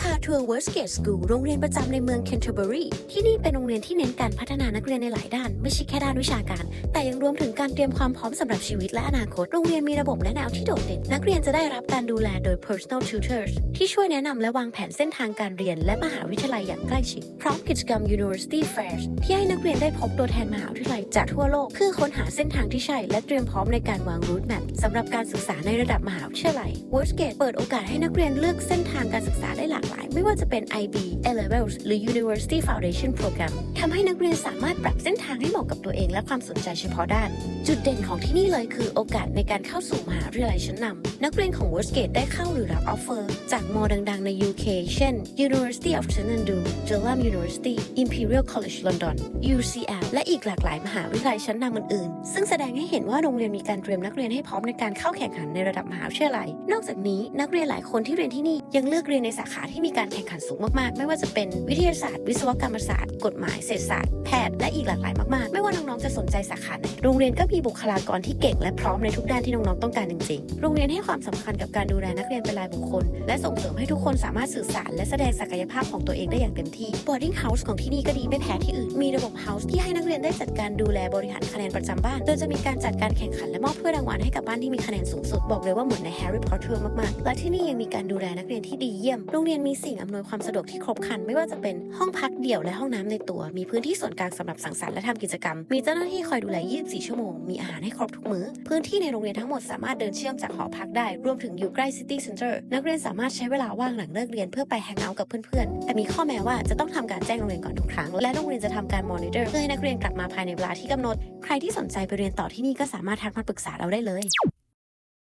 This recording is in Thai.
พาทัวร์ Westgate School โรงเรียนประจำในเมืองเคนเทอร์เบอรีที่นี่เป็นโรงเรียนที่เน้นการพัฒนานักเรียนในหลายด้าน ไม่ใช่แค่ด้านวิชาการ แต่ยังรวมถึงการเตรียมความพร้อมสำหรับชีวิตและอนาคต โรงเรียนมีระบบและแนวที่โดดเด่น นักเรียนจะได้รับการดูแลโดย personal tutors ที่ช่วยแนะนำและวางแผนเส้นทางการเรียน และมหาวิทยาลัยอย่างใกล้ชิด พร้อมกิจกรรม University Fairs ที่ให้นักเรียนได้พบตัวแทนมหาวิทยาลัยจากทั่วโลก เพื่อค้นหาเส้นทางที่ใช่ และเตรียมพร้อมในการวาง route map สำหรับการศึกษาในระดับมหาวิทยาลัย Westgate เปิดโอกาสให้นักเรียนเลือกเส้นทางการศึกษาได้หลากหลาย ไม่ว่าจะเป็น IB A Levels หรือ University Foundation Program ทำให้นักเรียนสามารถปรับเส้นทางให้เหมาะกับตัวเองและความสนใจเฉพาะด้าน จุดเด่นของที่นี่เลยคือโอกาสในการเข้าสู่มหาวิทยาลัยชั้นนำนักเรียนของ Westgate ได้เข้าหรือรับออฟเฟอร์ จากมอดังๆใน UK เช่น University of St Andrews Durham University Imperial College London UCL และอีกหลากหลายมหาวิทยาลัยชั้นนำอื่นๆ ซึ่งแสดงให้เห็นว่าโรงเรียนมีการเตรียมนักเรียนให้พร้อมในการเข้าแข่งขันในระดับมหาวิทยาลัย นอกจากนี้นักเรียนหลายคนที่เรียนที่นี่ยังเลือกเรียนในสาขาที่มีการแข่งขันสูงมากๆ ไม่ว่าจะเป็นวิทยาศาสตร์ วิศวกรรมศาสตร์ กฎหมาย เศรษฐศาสตร์ แพทย์ และอีกหลากหลายมากๆ ไม่ว่าน้องๆ จะสนใจสาขาไหน โรงเรียนก็มีบุคลากรที่เก่งและพร้อมในทุกด้านที่น้องๆ ต้องการจริงๆ โรงเรียนให้ความสำคัญกับการดูแลนักเรียนเป็นรายบุคคล และส่งเสริมให้ทุกคนสามารถสื่อสาร และแสดงศักยภาพของตัวเองได้อย่างเต็มที่ boarding house ของที่นี่ก็ดีไม่แพ้ที่อื่น มีระบบ house ที่ให้นักเรียนได้จัดการดูแลบริหารคะแนนประจำบ้าน โดยจะมีการจัดการแข่งขันและมอบถ้วยรางวัลให้กับบ้านที่มีคะแนนสูงสุด บอกเลยว่าเหมือนใน Harry Potter มากๆ และที่นี่ยังมีการดูแลนักเรียนที่ดีเยี่ยมโรงเรียนมีสิ่งอำนวยความสะดวกที่ครบครัน ไม่ว่าจะเป็นห้องพักเดี่ยวและห้องน้ำในตัว มีพื้นที่ส่วนกลางสำหรับสังสรรค์และทำกิจกรรม มีเจ้าหน้าที่คอยดูแล 24 ชั่วโมง มีอาหารให้ครบทุกมื้อ พื้นที่ในโรงเรียนทั้งหมดสามารถเดินเชื่อมจากหอพักได้ รวมถึงอยู่ใกล้ City Center นักเรียนสามารถใช้เวลาว่างหลังเลิกเรียนเพื่อไปแฮงเอาท์กับเพื่อนๆ แต่มีข้อแม้ว่าจะต้องทำการแจ้งโรงเรียนก่อนทุกครั้ง และโรงเรียนจะทำการมอนิเตอร์เพื่อให้นักเรียนกลับมาภายในเวลาที่กำหนด ใครที่สนใจไปเรียนต่อที่นี่ก็สามารถทักมาปรึกษาเราได้เลย